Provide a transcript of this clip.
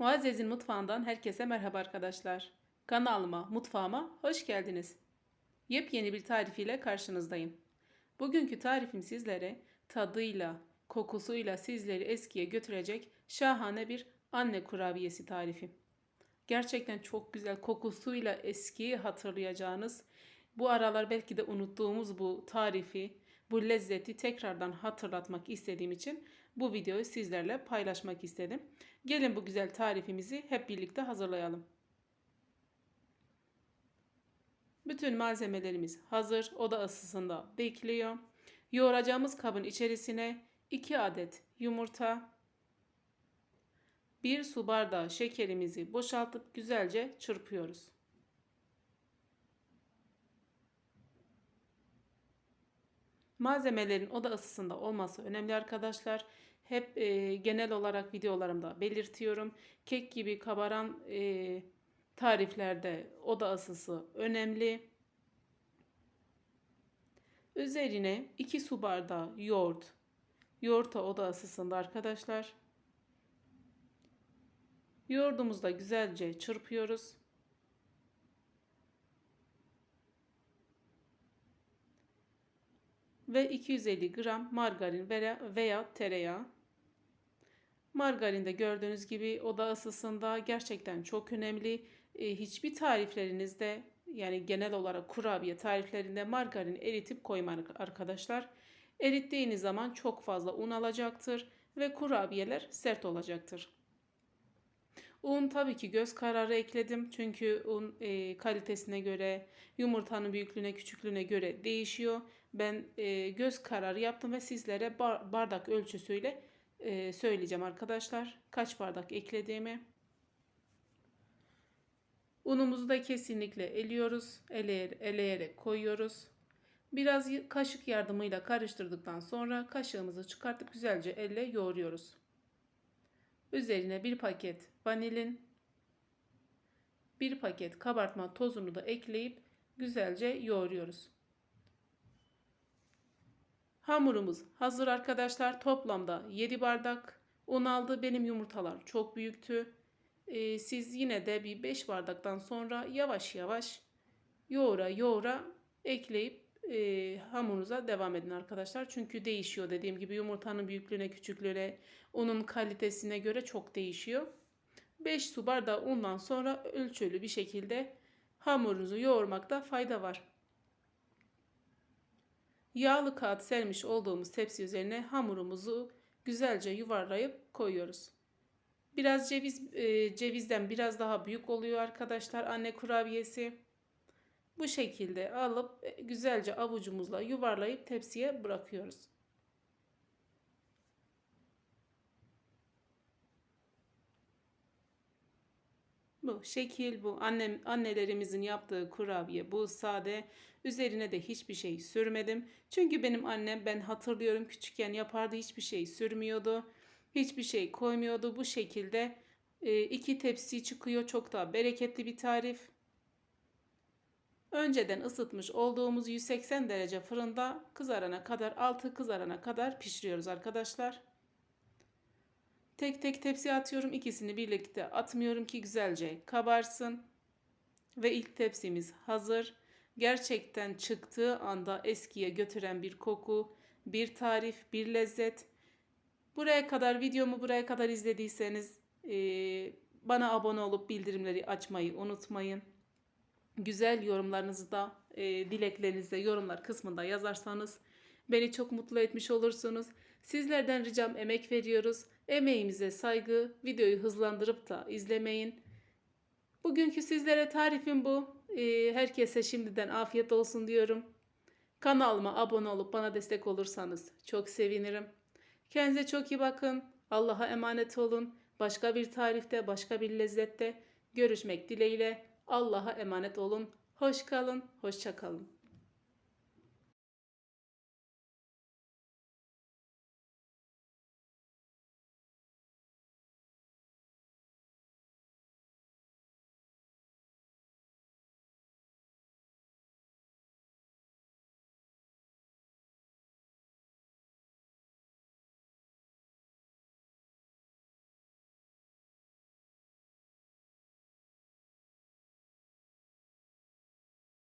Muazzez'in mutfağından herkese merhaba arkadaşlar. Kanalıma, mutfağıma hoş geldiniz. Yepyeni bir tarif ile karşınızdayım. Bugünkü tarifim sizlere tadıyla, kokusuyla sizleri eskiye götürecek şahane bir anne kurabiyesi tarifi. Gerçekten çok güzel kokusuyla eskiyi hatırlayacağınız, bu aralar belki de unuttuğumuz bu tarifi, bu lezzeti tekrardan hatırlatmak istediğim için bu videoyu sizlerle paylaşmak istedim. Gelin bu güzel tarifimizi hep birlikte hazırlayalım. Bütün malzemelerimiz hazır. Oda ısısında bekliyor. Yoğuracağımız kabın içerisine 2 adet yumurta, 1 su bardağı şekerimizi boşaltıp güzelce çırpıyoruz. Malzemelerin oda ısısında olması önemli arkadaşlar. Hep e, genel olarak videolarımda belirtiyorum. Kek gibi kabaran e, tariflerde oda ısısı önemli. Üzerine 2 su bardağı yoğurt. Yoğurta oda ısısında arkadaşlar. Yoğurdumuzu da güzelce çırpıyoruz. Ve 250 gram margarin veya tereyağı. Margarin de gördüğünüz gibi oda ısısında gerçekten çok önemli. E, hiçbir tariflerinizde yani genel olarak kurabiye tariflerinde margarin eritip koymayın arkadaşlar. Erittiğiniz zaman çok fazla un alacaktır ve kurabiyeler sert olacaktır. Un tabii ki göz kararı ekledim. Çünkü un e, kalitesine göre, yumurtanın büyüklüğüne, küçüklüğüne göre değişiyor. Ben e, göz kararı yaptım ve sizlere bar, bardak ölçüsüyle e, söyleyeceğim arkadaşlar. Kaç bardak eklediğimi. Unumuzu da kesinlikle eliyoruz. Eleyer, eleyerek koyuyoruz. Biraz kaşık yardımıyla karıştırdıktan sonra kaşığımızı çıkartıp güzelce elle yoğuruyoruz. Üzerine bir paket vanilin, bir paket kabartma tozunu da ekleyip güzelce yoğuruyoruz. Hamurumuz hazır arkadaşlar. Toplamda 7 bardak un aldı. Benim yumurtalar çok büyüktü. Ee, siz yine de bir 5 bardaktan sonra yavaş yavaş yoğura yoğura ekleyip e, hamurunuza devam edin arkadaşlar. Çünkü değişiyor dediğim gibi yumurtanın büyüklüğüne, küçüklüğüne, unun kalitesine göre çok değişiyor. 5 su bardağı undan sonra ölçülü bir şekilde hamurunuzu yoğurmakta fayda var. Yağlı kağıt sermiş olduğumuz tepsi üzerine hamurumuzu güzelce yuvarlayıp koyuyoruz. Biraz ceviz e, cevizden biraz daha büyük oluyor arkadaşlar anne kurabiyesi. Bu şekilde alıp e, güzelce avucumuzla yuvarlayıp tepsiye bırakıyoruz. Bu şekil bu annem annelerimizin yaptığı kurabiye bu sade. Üzerine de hiçbir şey sürmedim. Çünkü benim annem ben hatırlıyorum küçükken yapardı hiçbir şey sürmüyordu. Hiçbir şey koymuyordu. Bu şekilde e, iki tepsi çıkıyor. Çok da bereketli bir tarif. Önceden ısıtmış olduğumuz 180 derece fırında kızarana kadar altı kızarana kadar pişiriyoruz arkadaşlar. Tek tek tepsi atıyorum. ikisini birlikte atmıyorum ki güzelce kabarsın. Ve ilk tepsimiz hazır. Gerçekten çıktığı anda eskiye götüren bir koku, bir tarif, bir lezzet. Buraya kadar videomu buraya kadar izlediyseniz e, bana abone olup bildirimleri açmayı unutmayın. Güzel yorumlarınızı da e, dileklerinizi de yorumlar kısmında yazarsanız beni çok mutlu etmiş olursunuz. Sizlerden ricam emek veriyoruz. Emeğimize saygı, videoyu hızlandırıp da izlemeyin. Bugünkü sizlere tarifim bu. Ee, herkese şimdiden afiyet olsun diyorum. Kanalıma abone olup bana destek olursanız çok sevinirim. Kendinize çok iyi bakın. Allah'a emanet olun. Başka bir tarifte, başka bir lezzette görüşmek dileğiyle. Allah'a emanet olun. Hoş kalın, hoşça kalın.